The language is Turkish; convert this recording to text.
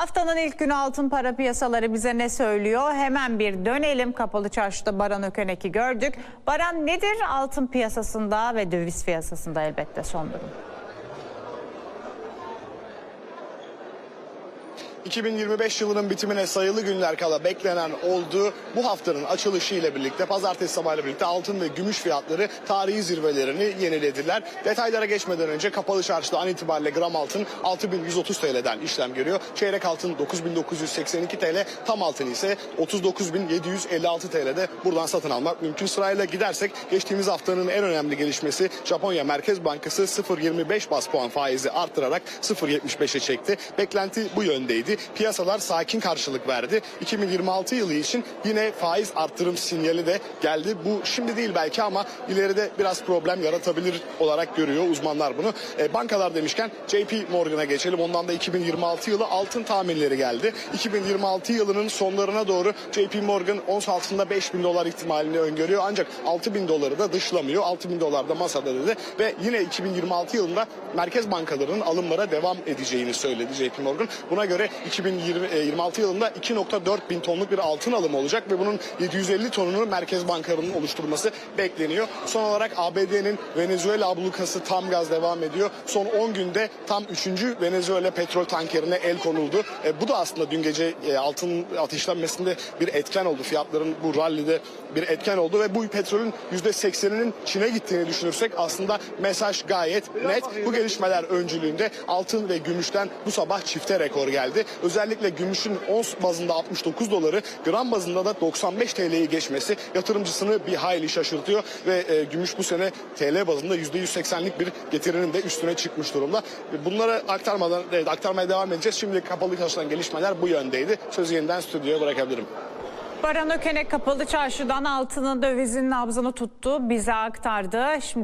Haftanın ilk günü altın para piyasaları bize ne söylüyor? Hemen bir dönelim. Kapalı çarşıda Baran Ökenek'i gördük. Baran nedir altın piyasasında ve döviz piyasasında elbette son durum? 2025 yılının bitimine sayılı günler kala beklenen oldu. Bu haftanın açılışı ile birlikte pazartesi sabahıyla birlikte altın ve gümüş fiyatları tarihi zirvelerini yenilediler. Detaylara geçmeden önce kapalı çarşıda an itibariyle gram altın 6130 TL'den işlem görüyor. Çeyrek altın 9982 TL, tam altın ise 39756 TL'de buradan satın almak mümkün. Sırayla gidersek geçtiğimiz haftanın en önemli gelişmesi Japonya Merkez Bankası 0.25 bas puan faizi arttırarak 0.75'e çekti. Beklenti bu yöndeydi. Piyasalar sakin karşılık verdi. 2026 yılı için yine faiz arttırım sinyali de geldi. Bu şimdi değil belki ama ileride biraz problem yaratabilir olarak görüyor uzmanlar bunu. E, bankalar demişken JP Morgan'a geçelim. Ondan da 2026 yılı altın tahminleri geldi. 2026 yılının sonlarına doğru JP Morgan ons altında 5000 dolar ihtimalini öngörüyor. Ancak 6000 doları da dışlamıyor. 6000 dolar da masada dedi ve yine 2026 yılında merkez bankalarının alımlara devam edeceğini söyledi JP Morgan. Buna göre 2026 yılında 2.4 bin tonluk bir altın alımı olacak ve bunun 750 tonunu merkez bankalarının oluşturması bekleniyor. Son olarak ABD'nin Venezuela ablukası tam gaz devam ediyor. Son 10 günde tam 3. Venezuela petrol tankerine el konuldu. E, bu da aslında dün gece e, altın ateşlenmesinde bir etken oldu. Fiyatların bu rallide bir etken oldu ve bu petrolün %80'inin Çin'e gittiğini düşünürsek aslında mesaj gayet net. Bu gelişmeler öncülüğünde altın ve gümüşten bu sabah çifte rekor geldi. Özellikle gümüşün ons bazında 69 doları, gram bazında da 95 TL'yi geçmesi yatırımcısını bir hayli şaşırtıyor ve e, gümüş bu sene TL bazında %180'lik bir getirinin de üstüne çıkmış durumda. Bunları aktarmadan evet, aktarmaya devam edeceğiz. Şimdi kapalı çarşıdan gelişmeler bu yöndeydi. Sözü yeniden stüdyoya bırakabilirim. Baran Ökenek kapalı çarşıdan altının dövizin nabzını tuttu. Bize aktardı. Şimdi